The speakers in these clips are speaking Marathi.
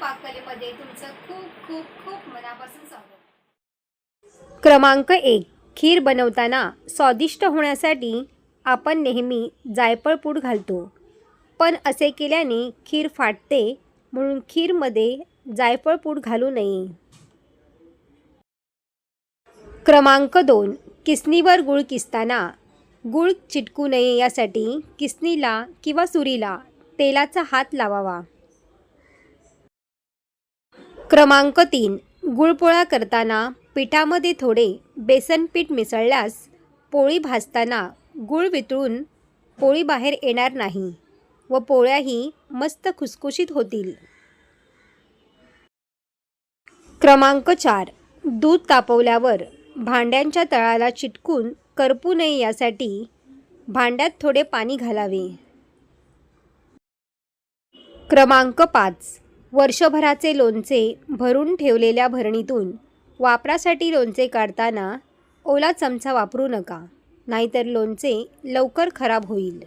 पाककलेमध्ये तुमचं खूप खूप खूप मनापासून स्वागत. क्रमांक एक खीर बनवताना स्वादिष्ट होण्यासाठी आपण नेहमी जायफळ पूड घालतो. पण असे केल्याने खीर फाटते म्हणून खीरमध्ये जायफळ पूड घालू नये. क्रमांक दोन किसनीवर गुळ किसताना गुळ चिटकू नये यासाठी किसनीला किंवा सुरीला तेलाचा हात लावावा. क्रमांक तीन. गुळपोळा करताना पिठामध्ये थोडे बेसन पीठ मिसळल्यास पोळी भाजताना गुळ वितळून पोळी बाहेर येणार नाही व पोळ्याही मस्त खुसखुशीत होतील. क्रमांक चार. दूध तापवल्यावर भांड्यांच्या तळाला चिटकून करपू नये यासाठी भांड्यात थोडे पाणी घालावे. क्रमांक पाच. वर्षभराचे लोणचे भरून ठेवलेल्या भरणीतून वापरासाठी लोणचे काढताना ओला चमचा वापरू नका नाहीतर लोणचे लवकर खराब होईल.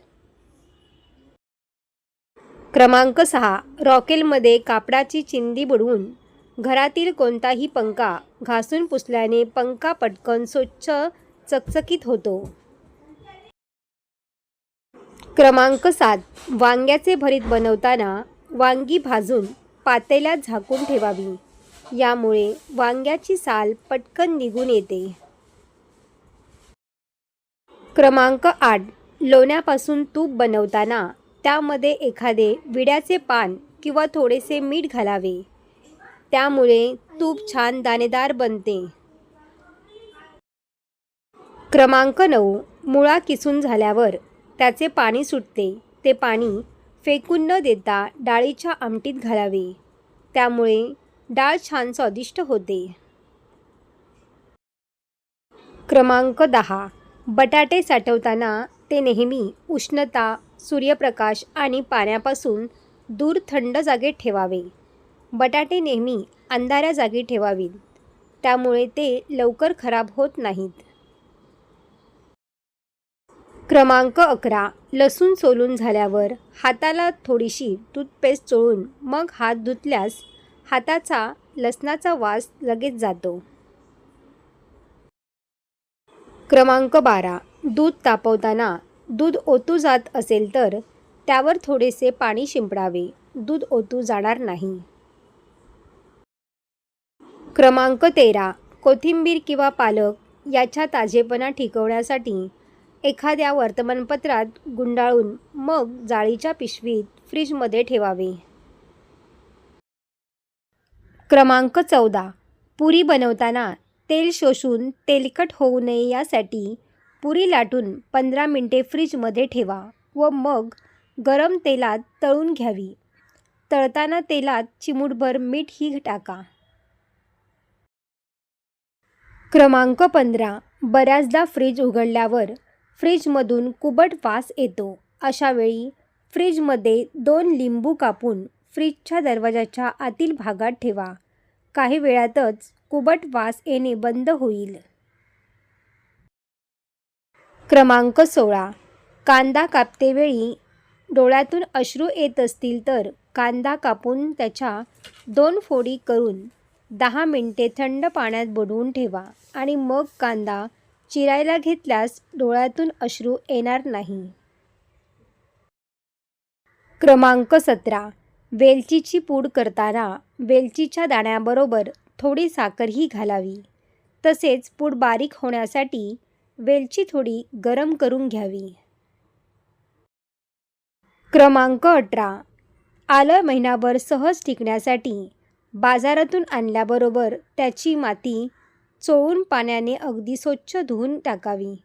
क्रमांक सहा. रॉकेलमध्ये कापडाची चिंदी बुडवून घरातील कोणताही पंखा घासून पुसल्याने पंखा पटकन स्वच्छ चकचकीत होतो. क्रमांक सात. वांग्याचे भरीत बनवताना वांगी भाजून पातेल्यात झाकून ठेवावी. यामुळे वांग्याची साल पटकन निघून येते. क्रमांक आठ. लोण्यापासून तूप बनवताना त्यामध्ये एखादे विड्याचे पान किंवा थोडेसे मीठ घालावे. त्यामुळे तूप छान दाणेदार बनते. क्रमांक नऊ. मुळा किसून झाल्यावर त्याचे पाणी सुटते. ते पाणी फेकून न देता डाळीच्या आमटीत घालावे. त्यामुळे डाळ छान स्वादिष्ट होते. क्रमांक दहा. बटाटे साठवताना ते नेहमी उष्णता सूर्यप्रकाश आणि पाण्यापासून दूर थंड जागेत ठेवावे. बटाटे नेहमी अंधाऱ्या जागी ठेवावीत. त्यामुळे ते लवकर खराब होत नाहीत. क्रमांक अकरा. लसूण सोलून झाल्यावर हाताला थोडीशी टूथपेस्ट चोळून मग हात धुतल्यास हाताचा लसणाचा वास लगेच जातो. क्रमांक बारा. दूध तापवताना दूध ओतू जात असेल तर त्यावर थोडेसे पाणी शिंपडावे. दूध ओतू जाणार नाही. क्रमांक तेरा. कोथिंबीर किंवा पालक याच्या ताजेपणा टिकवण्यासाठी एखाद्या वर्तमानपत्रात गुंडाळून मग जाळीच्या पिशवीत फ्रीजमध्ये ठेवावे. क्रमांक चौदा. पुरी बनवताना तेल शोषून तेलकट होऊ नये यासाठी पुरी लाटून पंधरा मिनटे फ्रीजमध्ये ठेवा व मग गरम तेलात तळून घ्यावी. तळताना तेलात चिमूटभर मीठही टाका. क्रमांक पंधरा. बऱ्याचदा फ्रीज उघडल्यावर फ्रीजमधून कुबट वास येतो. अशावेळी फ्रीजमध्ये दोन लिंबू कापून फ्रीजच्या दरवाजाच्या आतील भागात ठेवा. काही वेळातच कुबट वास येणे बंद होईल. क्रमांक सोळा. कांदा कापतेवेळी डोळ्यातून अश्रू येत असतील तर कांदा कापून त्याच्या दोन फोडी करून दहा मिनटे थंड पाण्यात बुडवून ठेवा आणि मग कांदा चिरायला घेतल्यास डोळ्यातून अश्रू येणार नाही. क्रमांक सतरा. वेलचीची पूड करताना वेलचीच्या दाण्याबरोबर थोडी साखरही घालावी. तसेच पूड बारीक होण्यासाठी वेलची थोडी गरम करून घ्यावी. क्रमांक अठरा. आलं महिनाभर सहज टिकण्यासाठी बाजारातून आणल्याबरोबर त्याची माती चोळून पाण्याने अगदी स्वच्छ धुवून टाकावी.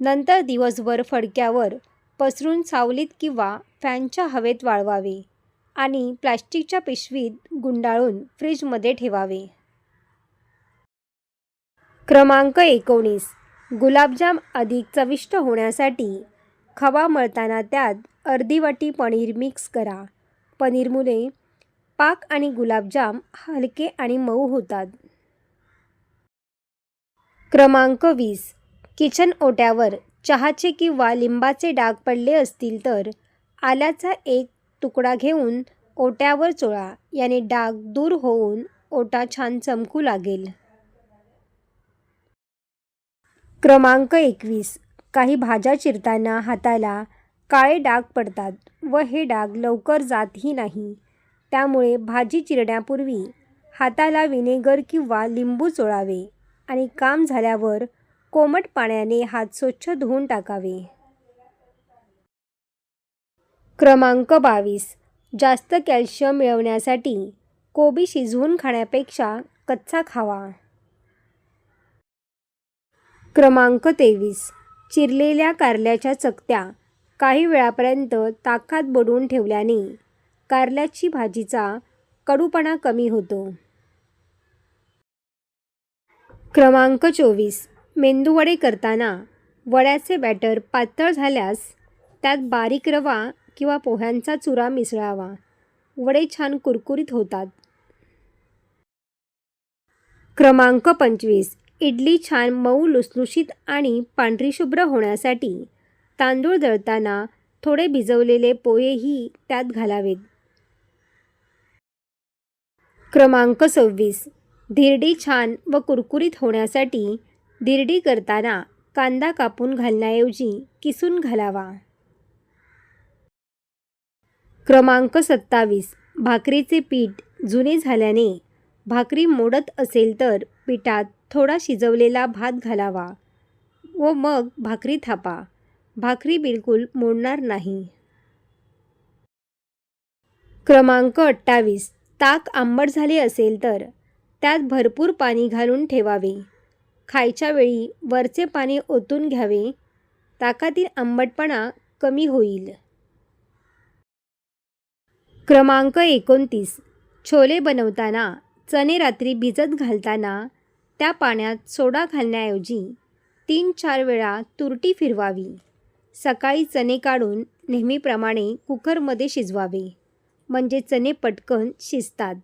नंतर दिवसभर फडक्यावर पसरून सावलीत किंवा फॅनच्या हवेत वाळवावे आणि प्लास्टिकच्या पिशवीत गुंडाळून फ्रीजमध्ये ठेवावे. क्रमांक एकोणीस. गुलाबजाम अधिक चविष्ट होण्यासाठी खवा मळताना त्यात अर्धी वाटी पनीर मिक्स करा. पनीरमुळे पाक आणि गुलाबजाम हलके आणि मऊ होतात. क्रमांक वीस. किचन ओट्यावर चहाचे किंवा लिंबाचे डाग पडले असतील तर आल्याचा एक तुकडा घेऊन ओट्यावर चोळा. याने डाग दूर होऊन ओटा छान चमकू लागेल. क्रमांक एकवीस. काही भाज्या चिरताना हाताला काळे डाग पडतात व हे डाग लवकर जातही नाही. त्यामुळे भाजी चिरण्यापूर्वी हाताला विनेगर किंवा लिंबू चोळावे. आणि काम झाल्यावर कोमट पाण्याने हात स्वच्छ धुवून टाकावे. क्रमांक बावीस. जास्त कॅल्शियम मिळवण्यासाठी कोबी शिजवून खाण्यापेक्षा कच्चा खावा. क्रमांक तेवीस. चिरलेल्या कारल्याच्या चकत्या काही वेळापर्यंत ताकात बुडवून ठेवल्याने कारल्याची भाजीचा कडूपणा कमी होतो. क्रमांक चोवीस. मेंदूवडे करताना वड्याचे बॅटर पातळ झाल्यास त्यात बारीक रवा किंवा पोह्यांचा चुरा मिसळावा. वडे छान कुरकुरीत होतात. क्रमांक पंचवीस. इडली छान मऊ लुसलुशीत आणि पांढरी शुभ्र होण्यासाठी तांदूळ दळताना थोडे भिजवलेले पोहेही त्यात घालावेत. क्रमांक सव्वीस. धिरडी छान व कुरकुरीत होण्यासाठी धिरडी करताना कांदा कापून घालण्याऐवजी किसून घालावा. क्रमांक सत्तावीस. भाकरीचे पीठ जुने झाल्याने भाकरी मोडत असेल तर पिठात थोडा शिजवलेला भात घालावा व मग भाकरी थापा. भाकरी बिलकुल मोडणार नाही. क्रमांक अठ्ठावीस. ताक आंबट झाले असेल तर त्यात भरपूर पाणी घालून ठेवावे. खायच्या वेळी वरचे पाणी ओतून घ्यावे. ताकातील आंबटपणा कमी होईल. क्रमांक एकोणतीस. छोले बनवताना चणे रात्री भिजत घालताना त्या पाण्यात सोडा घालण्याऐवजी तीन चार वेळा तुरटी फिरवावी. सकाळी चणे काढून नेहमीप्रमाणे कुकरमध्ये शिजवावे. म्हणजे चणे पटकन शिजतात.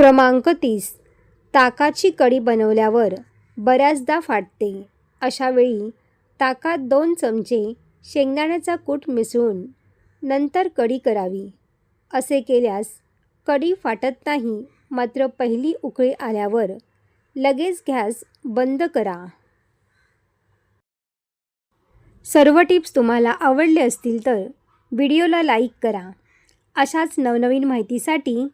क्रमांक तीस. ताकाची कडी बनवल्यावर बऱ्याचदा फाटते. अशावेळी ताकात दोन चमचे शेंगदाण्याचा कूट मिसळून नंतर कढी करावी. असे केल्यास कढी फाटत नाही मात्र पहिली उकळी आल्यावर लगेच गॅस बंद करा. सर्व टिप्स तुम्हाला आवडले असतील तर व्हिडिओला लाईक करा. अशाच नवनवीन माहितीसाठी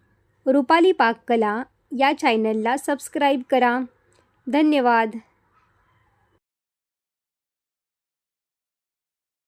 रुपाली पाककला या चॅनलला सबस्क्राईब करा. धन्यवाद.